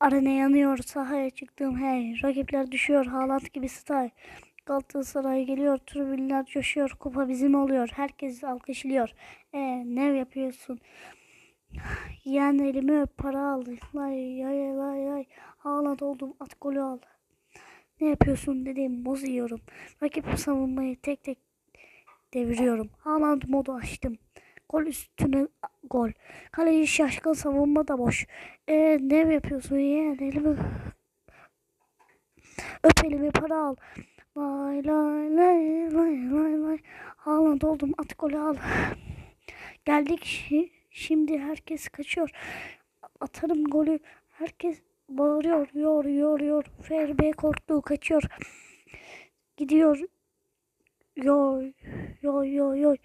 Arena yanıyor. Sahaya çıktım. Hey. Rakipler düşüyor. Haaland gibi stay. Galatasaray geliyor. Tribünler coşuyor. Kupa bizim oluyor. Herkes alkışlıyor. E ne yapıyorsun? Yeğen elimi öp para al. Lay lay lay lay. Haaland oldum. At golü al. Ne yapıyorsun dedim. Muz yiyorum. Rakip savunmayı tek tek deviriyorum. Haaland modu açtım. Gol üstüne gol. Kaleci şaşkın savunma da boş. E ne yapıyorsun yeğen elimi öp elimi para al. Lay lay lay lay lay lay. Haaland oldum at golü al. Geldik şi- şimdi herkes kaçıyor. Atarım golü. Herkes bağırıyor. Yor yor yor. FRB korktu kaçıyor. Gidiyor. Yoy yoy yoy yoy.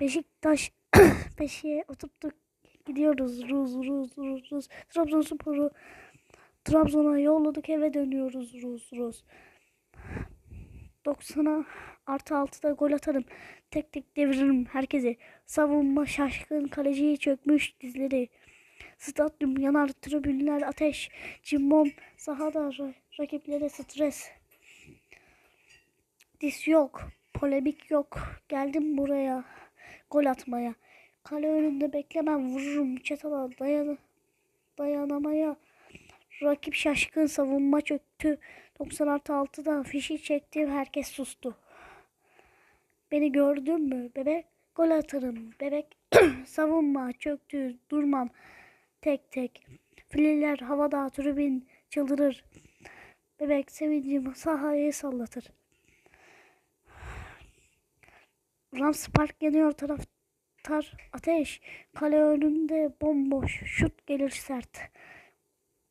Beşiktaş peşiye oturttuk. Gidiyoruz. Ruz ruz ruz ruz. Trabzonspor'u Trabzon'a yolladık eve dönüyoruz Ruz Ruz. 90'a artı 6'da gol atarım. Tek tek deviririm herkesi. Savunma şaşkın kaleciyi çökmüş dizleri. Stadyum yanar tribünler ateş. Cimbom sahada ra- rakiplere stres. Dis yok. Polemik yok. Geldim buraya gol atmaya. Kale önünde beklemem vururum çatala dayan dayanamaya. Rakip şaşkın savunma çöktü. 90 artı 6'da fişi çektim herkes sustu. Beni gördün mü bebek? Gol atarım bebek. savunma çöktü durmam tek tek. Fileler havada tribün çıldırır. Bebek sevincim sahayı sallatır. Rams Park yanıyor taraftar ateş. Kale önünde bomboş şut gelir sert.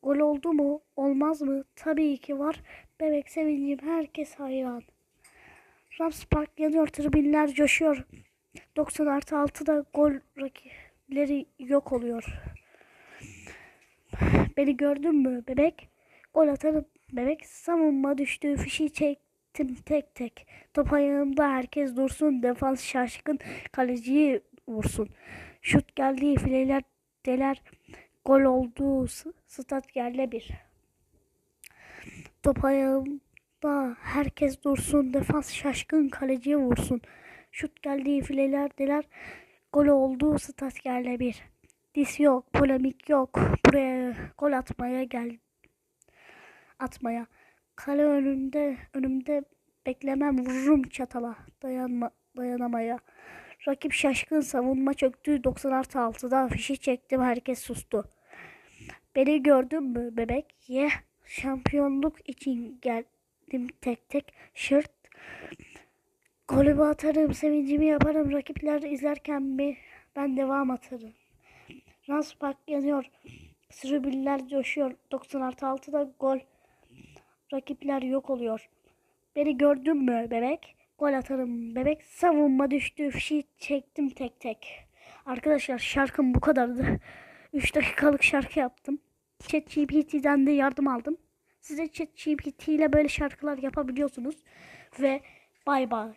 Gol oldu mu? Olmaz mı? Tabii ki var. Bebek sevincim herkes hayran. Rams Park yanıyor tribünler coşuyor. 90 artı 6'da gol rakipleri yok oluyor. Beni gördün mü bebek? Gol atarım bebek. Savunma düştü. Fişi çektim tek tek. Top ayağımda herkes dursun. Defans şaşkın. Kaleciyi vursun. Şut geldi. Fileler deler. Gol oldu. Stat yerle bir. Top ayağımda herkes dursun. Defans şaşkın. Kaleciye vursun. Şut geldi. Fileler deler. Gol oldu. Stat yerle bir. Dis yok. Polemik yok. Buraya gol atmaya gel. Atmaya. Kale önünde önümde beklemem vururum çatala dayanma, dayanamaya. Rakip şaşkın savunma çöktü 90 artı 6'da fişi çektim herkes sustu. Beni gördün mü bebek? Ye şampiyonluk için geldim tek tek şırt. Golümü atarım sevincimi yaparım rakipler izlerken mi ben devam atarım. Rans yanıyor. Tribünler coşuyor. 90 artı 6'da gol. Rakipler yok oluyor. Beni gördün mü bebek? Gol atarım bebek. Savunma düştü. Fişi çektim tek tek. Arkadaşlar şarkım bu kadardı. 3 dakikalık şarkı yaptım. ChatGPT'den de yardım aldım. Size ChatGPT ile böyle şarkılar yapabiliyorsunuz. Ve bay bay.